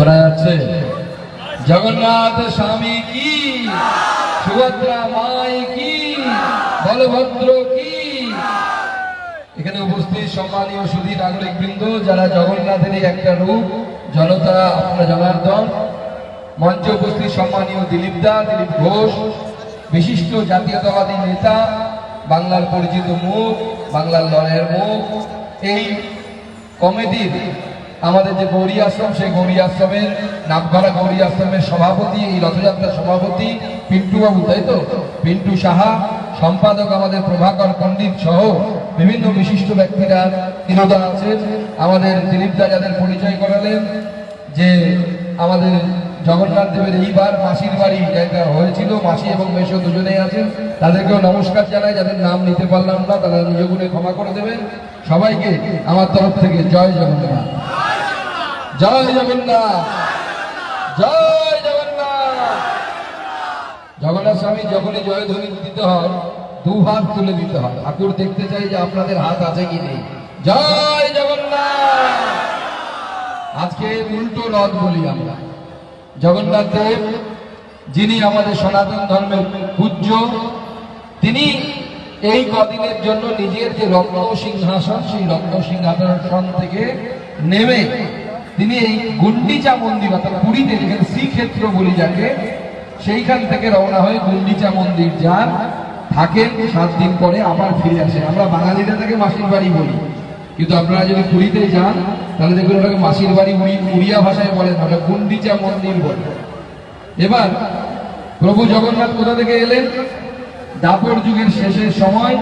শোনা যাচ্ছে, জগন্নাথ স্বামী কি? সুভদ্রা মাই কি? বলভদ্র কি? এখানে উপস্থিত সম্মানীয় সুধী নাগরিক বৃন্দ, যারা জগন্নাথেরই একটা রূপ, জনতা আপনারা জনার্দন মঞ্চে উপস্থিত সম্মানীয় দিলীপ দা, দিলীপ ঘোষ, বিশিষ্ট জাতীয়তাবাদী নেতা, বাংলার পরিচিত মুখ, বাংলার লড়াইয়ের মুখ, এই কমিটির আমাদের যে গৌরী আশ্রম, সেই গৌরী আশ্রমের নামকরা গৌরী আশ্রমের সভাপতি, এই রথযাত্রার সভাপতি পিন্টু বাবু তাই তো? পিন্টু সাহা, সম্পাদক আমাদের প্রভাকর পণ্ডিত সহ বিভিন্ন বিশিষ্ট ব্যক্তিরা তিরোদা আছেন। আমাদের দিলীপ দা যাদের পরিচয় করালেন, যে আমাদের জগন্নাথ দেবের এইবার মাসির বাড়ি জায়গা হয়েছিল, মাসি এবং মেশো দুজনেই আছেন। তাদেরকেও নমস্কার জানাই, যাদের নাম নিতে পারলাম না তারা নিজ গুণে ক্ষমা করে দেবেন। সবাইকে আমার তরফ থেকে জয় জগন্নাথ। জয় জগন্নাথ। জয় জগন্নাথ। জগন্নাথ স্বামী যখনই জয় ধ্বনি দিতে হয় দু হাত তুলে দিতে হয়। ঠাকুর দেখতে চাই যে আপনাদের হাত আছে কি নেই। জয় জগন্নাথ। আজকে উল্টো রথ বলি আমরা। জগন্নাথ দেব, যিনি আমাদের সনাতন ধর্মের পূজ্য, তিনি এই কদিনের জন্য নিজের যে রত্ন সিংহাসন সেই রত্ন সিংহাসন থেকে নেমে তিনি এই গুন্ডিচা মন্দির, অর্থাৎ পুরীতে যেখানে শ্রীক্ষেত্র বলি যাকে, সেইখান থেকে রওনা হয়ে গুন্ডিচা মন্দির যান। থাকেন সাত দিন পরে, আবার ফিরে আসেন। আমরা বাঙালিরা তাকে মাসির বাড়ি বলি। কিন্তু আপনারা যদি পুরীতে যান, তাহলে দেখবেন ওটাকে মাসির বাড়ি উড়ি- উড়িয়া ভাষায় বলেন ওটা গুন্ডিচা মন্দির বলে। এবার প্রভু জগন্নাথ কোথা থেকে এলেন? দাপর যুগের শেষের সময়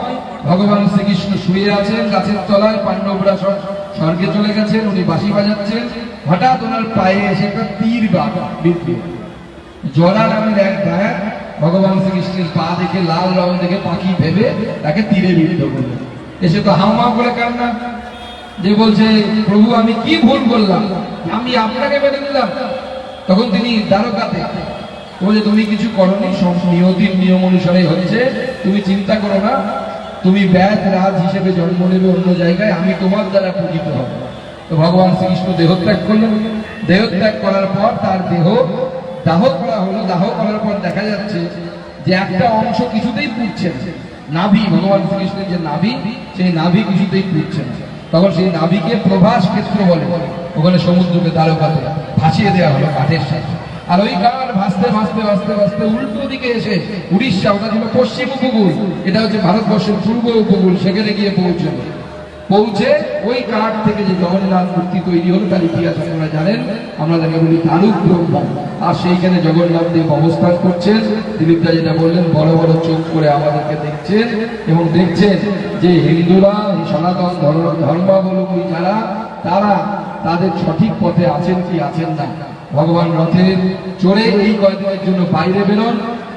ভগবান শ্রীকৃষ্ণ শুয়ে আছেন, গাছের তলায় পাণ্ডবরা সব স্বর্গে চলে গেছেন, উনি বাঁশি বাজাচ্ছেন। হঠাৎ ওনার পায়ে এসে একটা তীর বিদ্ধ জরা নামের এক গায়ক ভগবান শ্রীকৃষ্ণের পা দেখে, লাল রং দেখে পাখি ভেবে তাকে তীরে বিদ্ধ করল এসে তো হাওমা করে কান্না। যে বলছে, প্রভু, আমি কি ভুল করলাম? আমি আপনাকে বেঁধে দিলাম। তখন তিনি দ্বারকাতে বলে, তুমি কিছু করনি, সব নিয়তির নিয়ম অনুসারে হচ্ছে। তুমি চিন্তা করো না তুমি ব্যাধ রাজ হিসেবে জন্ম নেবে অন্য জায়গায়, আমি তোমার দ্বারা পূজিত হব। তো ভগবান শ্রীকৃষ্ণ দেহত্যাগ করলেন। দেহত্যাগ করার পর তার দেহ দাহ করা হলো, দাহ করার পর দেখা যাচ্ছে যে একটা অংশ কিছুতেই পুড়ছে না। নাভি, ভগবান শ্রীকৃষ্ণের যে নাভি, সেই নাভি কিছুতেই পুড়ছে না। তখন সেই নাভিকে প্রভাস ক্ষেত্র বলে। ওখানে সমুদ্রকে দ্বারকাতে ভাসিয়ে দেওয়া হলো, কাঠের সাথে। আর ওই কাঠ ভাসতে ভাসতে ভাসতে ভাসতে উল্টো দিকে এসে উড়িষ্যা, ওটা ছিল পশ্চিম উপকূল। এটা হচ্ছে ভারতবর্ষের পূর্ব উপকূল, সেখানে গিয়ে পৌঁছলো পৌঁছে ওই কাঠ থেকে যে জগন্নাথ মূর্তি তৈরি হলো, তার ইতিহাস আপনারা জানেন। আমরা তাকে বলি দারুক ব্রহ্ম আর সেইখানে জগন্নাথ দেব অবস্থান করছেন। দিলীপদা যেটা বললেন, বড় বড় চোখ করে আমাদেরকে দেখছেন এবং দেখছেন যে হিন্দুরা সনাতন ধর্ম ধর্মাবলম্বী যারা, তারা তাদের সঠিক পথে আছেন কি আছেন না। ভগবান রথের চড়ে এই কয়েকদিনের জন্য বাইরে বেরোন।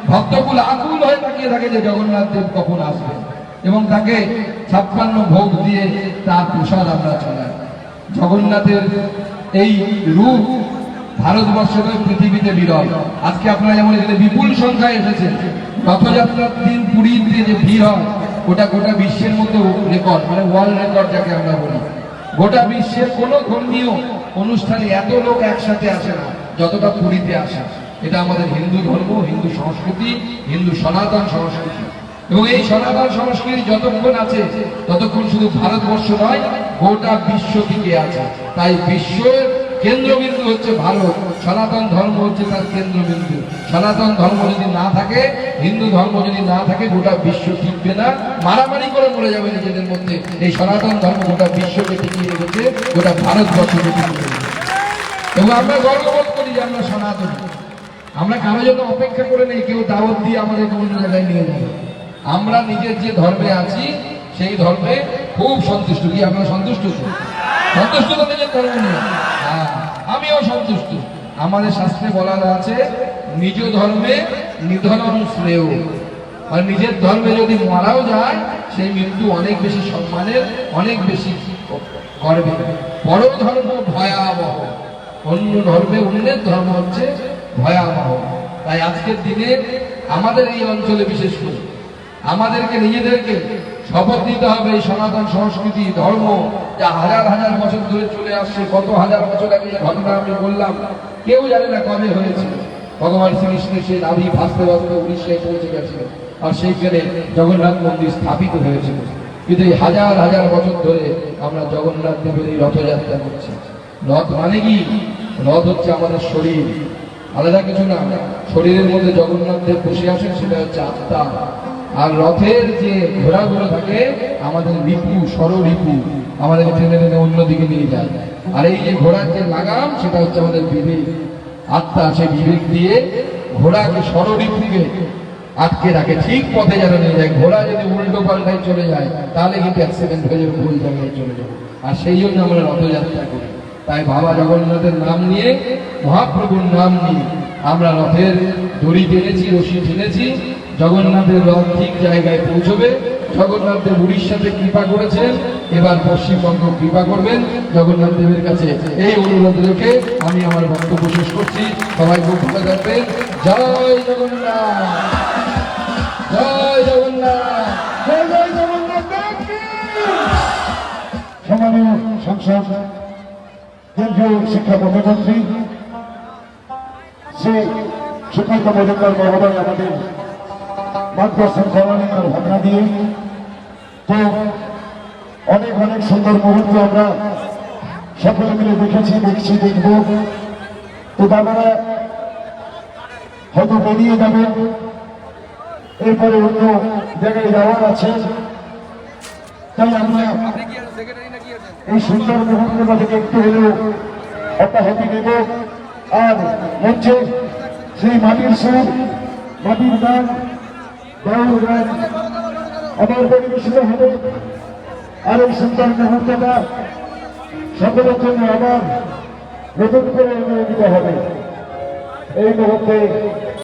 ভক্তকুল আকুল হয়ে তাকিয়ে থাকে যে জগন্নাথ দেব কখন আসবেন এবং তাকে ছাপ্পান্ন ভোগ দিয়ে তার প্রসাদ আমরা চলাই জগন্নাথের এই রূপ ভারতবর্ষে পৃথিবীতে বিরল। আজকে আপনারা যেমন এখানে বিপুল সংখ্যায় এসেছে রথযাত্রার দিন পুরীতে যে ভিড় হয় ওটা গোটা বিশ্বের মধ্যে রেকর্ড মানে ওয়ার্ল্ড রেকর্ড যাকে আমরা বলি। গোটা বিশ্বের কোনো ধর্মীয় অনুষ্ঠানে এত লোক একসাথে আসে না, যতটা পুরীতে আসে। এটা আমাদের হিন্দু ধর্ম, হিন্দু সংস্কৃতি, হিন্দু সনাতন সংস্কৃতি। এবং এই সনাতন সংস্কৃতি যতক্ষণ আছে, ততক্ষণ শুধু ভারতবর্ষ নয়, গোটা বিশ্ব থেকে আছে। তাই বিশ্বের কেন্দ্রবিন্দু হচ্ছে ভারত, সনাতন ধর্ম হচ্ছে তার কেন্দ্রবিন্দু। সনাতন ধর্ম যদি না থাকে, হিন্দু ধর্ম যদি না থাকে, গোটা বিশ্ব টিকবে না। মারামারি করে মরে যাবে নিজেদের মধ্যে। এই সনাতন ধর্ম গোটা বিশ্বকে টিকিয়ে রেখেছে, গোটা ভারতবর্ষকে টিকিয়ে রেখেছে। এবং আমরা গর্ববোধ করি যে আমরা সনাতন। আমরা কারও জন্য অপেক্ষা করে নেই, কেউ দাওয়াত দিয়ে আমাদেরকে অন্য জায়গায় নিয়ে যাবে। আমরা নিজের যে ধর্মে আছি, সেই ধর্মে খুব সন্তুষ্ট। কি আমরা সন্তুষ্ট সন্তুষ্ট তো নিজের হ্যাঁ আমিও সন্তুষ্ট। আমাদের শাস্ত্রে বলা আছে, নিজ ধর্মে নিধন শ্রেয়। আর নিজের ধর্মে যদি মারাও যায়, সেই মৃত্যু অনেক বেশি সম্মানের, অনেক বেশি গর্বে বড় ধর্ম ভয়াবহ। অন্য ধর্মে অন্যের ধর্ম হচ্ছে ভয়াবহ। তাই আজকের দিনে আমাদের এই অঞ্চলে বিশেষ করে আমাদেরকে, নিজেদেরকে শপথ নিতে হবে এই সনাতন সংস্কৃতি, ধর্ম। যা হাজার হাজার বছর ধরে চলে আসছে, কত হাজার বছর আগে ঘটনা আমি বললাম, কেউ জানে না কবে হয়েছে। ভগবান শ্রীকৃষ্ণের সেই নাভি ভাসতে ভাসতে উড়িষ্যায় পৌঁছে গেছিল আর সেইখানে জগন্নাথ মন্দির স্থাপিত হয়েছিল। কিন্তু এই হাজার হাজার বছর ধরে আমরা জগন্নাথ দেবের এই রথযাত্রা করছি। রথ মানে কি? রথ হচ্ছে আমাদের শরীর। আলাদা কিছু না, শরীরের মধ্যে জগন্নাথ দেব বসে আসেন সেটা হচ্ছে আত্মা। আর রথের যে ঘোড়াগুলো থাকে, আমাদের রিপু, সর রিপু, আমাদেরকে টেনে টেনে অন্যদিকে নিয়ে যায়। আর এই যে ঘোড়ার যে লাগাম, সেটা হচ্ছে আমাদের বিবেক। আত্মা সে বিবেক দিয়ে ঘোড়াকে সররিপুকে আটকে রাখে। ঠিক পথে যেন নিয়ে যায়। ঘোড়া যদি উল্টো পাল্টায় চলে যায়, তাহলে কিন্তু অ্যাক্সিডেন্ট হয়ে যাবে, ভুল জায়গায় চলে যাবে। আর সেই জন্য আমরা রথযাত্রা করি। তাই বাবা জগন্নাথের নাম নিয়ে, মহাপ্রভুর নাম নিয়ে আমরা রথের দড়ি টেনেছি, রশি টেনেছি। জগন্নাথের রথ ঠিক জায়গায় পৌঁছবে। জগন্নাথ দেব উড়িষ্যাতে কৃপা করেছেন। এবার পশ্চিমবঙ্গ কৃপা করবেন। জগন্নাথ দেবের কাছে এই অনুরোধ রেখে আমি আমার বক্তব্য শেষ করছি। সবাই খুব ভালো থাকবেন। জয় জগন্নাথ। জয় জগন্নাথ। জয় জগন্নাথ দেব সম্মানীয় সংসদ, কেন্দ্রীয় শিক্ষা প্রতিমন্ত্রী শ্রী সুকান্ত মজুমদার মহোদয় আমাদের করেন আর ভাবনা দিয়ে তো অনেক অনেক সুন্দর মুহূর্ত আমরা সকলে মিলে দেখেছি, দেখছি, দেখব। তো দাদারা হয়তো বেরিয়ে যাবেন। এরপরে অন্য জায়গায় যাওয়ার আছে। তাই আমরা এই সুন্দর মুহূর্তটা থেকে একটু হলেও অব্যাহতি নেব। আর মঞ্চে সেই মাটির সুর, মাটির গান বাউল গান আবার পরিবেশিত হবে। আর এই সুন্দর মুহূর্তটা সকলের জন্য আবার নতুন করে অনুমোদিত হবে। এই মুহূর্তে